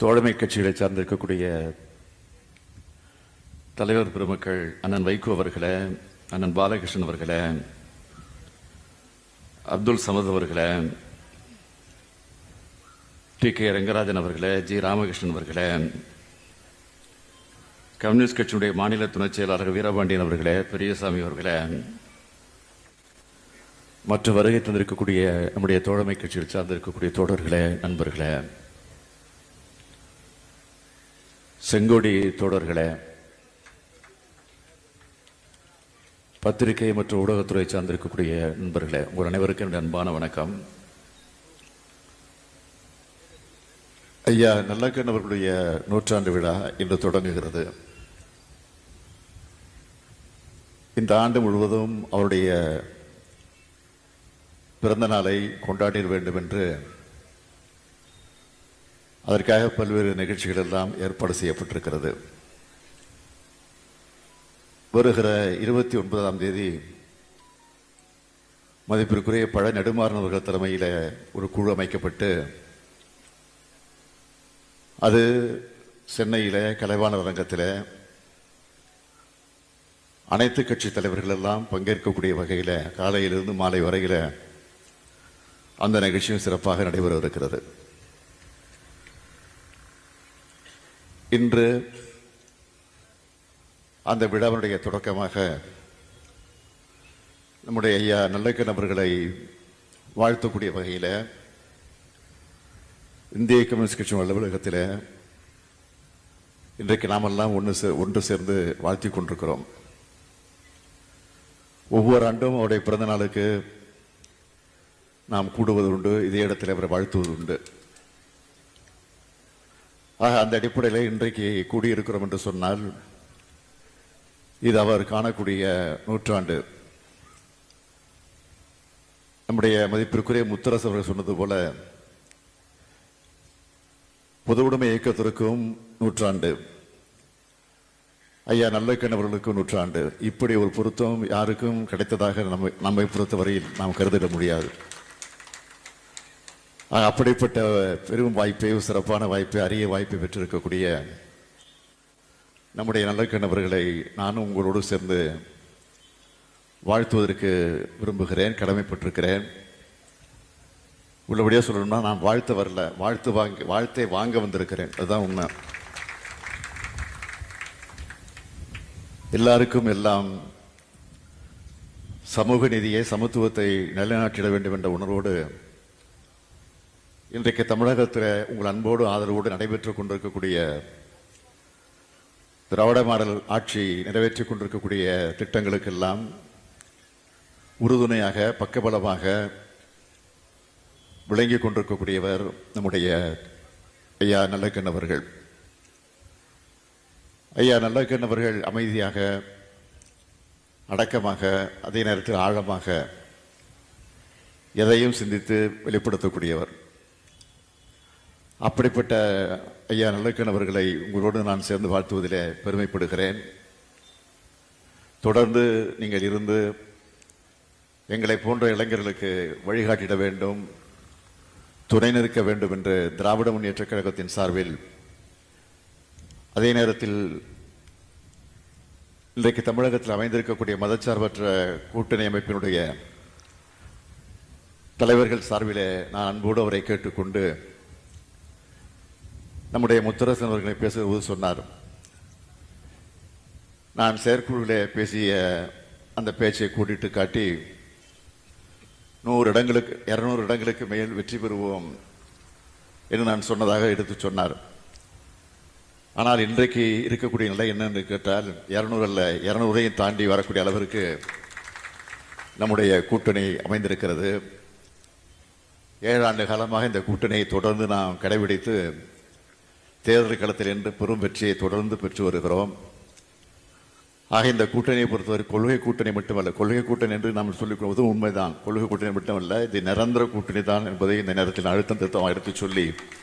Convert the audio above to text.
தோழமை கட்சிகளை சார்ந்திருக்கக்கூடிய தலைவர் பெருமக்கள் அண்ணன் வைகோ அவர்களே அண்ணன் பாலகிருஷ்ணன் அவர்களை அப்துல் சமத் அவர்களை டி கே ரங்கராஜன் அவர்களே ஜி ராமகிருஷ்ணன் அவர்களை கம்யூனிஸ்ட் கட்சியினுடைய மாநில துணைச் செயலாளர் வீரபாண்டியன் அவர்களே பெரியசாமி அவர்களே மற்ற வருகை தந்திருக்கக்கூடிய நம்முடைய தோழமை கட்சியில் சார்ந்திருக்கக்கூடிய தோழர்களே நண்பர்களே செங்கோடி தோழர்களே பத்திரிகை மற்றும் ஊடகத்துறை சார்ந்திருக்கக்கூடிய நண்பர்களே உங்கள் அனைவருக்கும் என்னுடைய அன்பான வணக்கம். ஐயா நல்லக்கண் அவர்களுடைய நூற்றாண்டு விழா இன்று தொடங்குகிறது. இந்த ஆண்டு முழுவதும் அவருடைய பிறந்த நாளை கொண்டாடிட வேண்டும் என்று அதற்காக பல்வேறு நிகழ்ச்சிகள் எல்லாம் ஏற்பாடு செய்யப்பட்டிருக்கிறது. வருகிற இருபத்தி ஒன்பதாம் தேதி மதிப்பிற்குரிய பழ நெடுமாறனவர்கள் தலைமையில் ஒரு குழு அமைக்கப்பட்டு அது சென்னையில் கலைவாணர் அரங்கத்தில் அனைத்து கட்சி தலைவர்கள் எல்லாம் பங்கேற்கக்கூடிய வகையில் காலையிலிருந்து மாலை வரையில் அந்த நிகழ்ச்சியும் சிறப்பாக நடைபெறவிருக்கிறது இன்று அந்த விழாவினுடைய தொடக்கமாக நம்முடைய ஐயா நல்லக்கன் அவர்களை வாழ்த்தக்கூடிய வகையில் இந்திய கம்யூனிஸ்ட் கட்சி அலுவலகத்தில் இன்றைக்கு நாமெல்லாம் ஒன்று சே ஒன்று சேர்ந்து வாழ்த்தி கொண்டிருக்கிறோம். ஒவ்வொரு ஆண்டும் அவருடைய பிறந்த நாளுக்கு நாம் கூடுவது உண்டு இதே இடத்தில் அவரை வாழ்த்துவது உண்டு. ஆக அந்த அடிப்படையில் இன்றைக்கு கூடியிருக்கிறோம் என்று சொன்னால் இது அவர் காணக்கூடிய நூற்றாண்டு. நம்முடைய மதிப்பிற்குரிய முத்தரசு அவர்கள் சொன்னது போல பொதுவுடைமை இயக்கத்திற்கும் நூற்றாண்டு. ஐயா நல்லக்கண் அவர்களுக்கும் நூற்றாண்டு. இப்படி ஒரு பொருத்தம் யாருக்கும் கிடைத்ததாக நம்மை நம்மை பொறுத்தவரையில் நாம் கருதிட முடியாது. அப்படிப்பட்ட பெரும் வாய்ப்பை சிறப்பான வாய்ப்பை அரிய வாய்ப்பை பெற்றிருக்கக்கூடிய நம்முடைய நல்லக்கண் அவர்களை நானும் உங்களோடு சேர்ந்து வாழ்த்துவதற்கு விரும்புகிறேன் கடமைப்பட்டிருக்கிறேன். உள்ளபடியாக சொல்லணும்னா நான் வாழ்த்த வரல வாழ்த்து வாங்கி வாழ்த்தை வாங்க வந்திருக்கிறேன். அதுதான் உண்மை. எல்லாருக்கும் எல்லாம் சமூக நீதியை சமத்துவத்தை நிலைநாட்டிட வேண்டும் என்ற உணர்வோடு இன்றைக்கு தமிழகத்தில் உங்கள் அன்போடு ஆதரவோடு நடைபெற்றுக் கொண்டிருக்கக்கூடிய திராவிட மாடல் ஆட்சி நிறைவேற்றிக் கொண்டிருக்கக்கூடிய திட்டங்களுக்கெல்லாம் உறுதுணையாக பக்கபலமாக விளங்கி கொண்டிருக்கக்கூடியவர் நம்முடைய ஐயா நல்லக்கண் அவர்கள். ஐயா நல்லக்கண் அவர்கள் அமைதியாக அடக்கமாக அதே நேரத்தில் ஆழமாக எதையும் சிந்தித்து வெளிப்படுத்தக்கூடியவர். அப்படிப்பட்ட ஐயா நல்லக்கண் அவர்களை உங்களோடு நான் சேர்ந்து வாழ்த்துவதிலே பெருமைப்படுகிறேன். தொடர்ந்து நீங்கள் இருந்து எங்களை போன்ற இளைஞர்களுக்கு வழிகாட்டிட வேண்டும் துணை நிற்க வேண்டும் என்று திராவிட முன்னேற்ற கழகத்தின் சார்பில் அதே நேரத்தில் இன்றைக்கு தமிழகத்தில் அமைந்திருக்கக்கூடிய மதச்சார்பற்ற கூட்டணி அமைப்பினுடைய தலைவர்கள் சார்பிலே நான் அன்போடு அவரை கேட்டுக்கொண்டு நம்முடைய முத்தரசன் அவர்களை பேசுவது சொன்னார். நான் செயற்குழுவிலே பேசிய அந்த பேச்சை கூட்டிட்டு காட்டி நூறு இடங்களுக்கு இரநூறு இடங்களுக்கு மேல் வெற்றி பெறுவோம் என்று நான் சொன்னதாக எடுத்து சொன்னார். ஆனால் இன்றைக்கு இருக்கக்கூடிய நிலை என்னன்னு கேட்டால் இரநூறு அல்ல இரநூறையும் தாண்டி வரக்கூடிய அளவிற்கு நம்முடைய கூட்டணி அமைந்திருக்கிறது. ஏழாண்டு காலமாக இந்த கூட்டணியை தொடர்ந்து நாம் கடைபிடித்து தேர்தல் களத்தில் என்று பெரும் வெற்றியை தொடர்ந்து பெற்று வருகிறோம். ஆக இந்த கூட்டணியை பொறுத்தவரை கொள்கை கூட்டணி மட்டுமல்ல. கொள்கை கூட்டணி என்று நாம் சொல்லிக்கொள்வதும் உண்மைதான். கொள்கை கூட்டணி மட்டுமல்ல இது நிரந்தர கூட்டணி தான் என்பதை இந்த நேரத்தில் அழுத்தம் திருத்தம் எடுத்துச் சொல்லி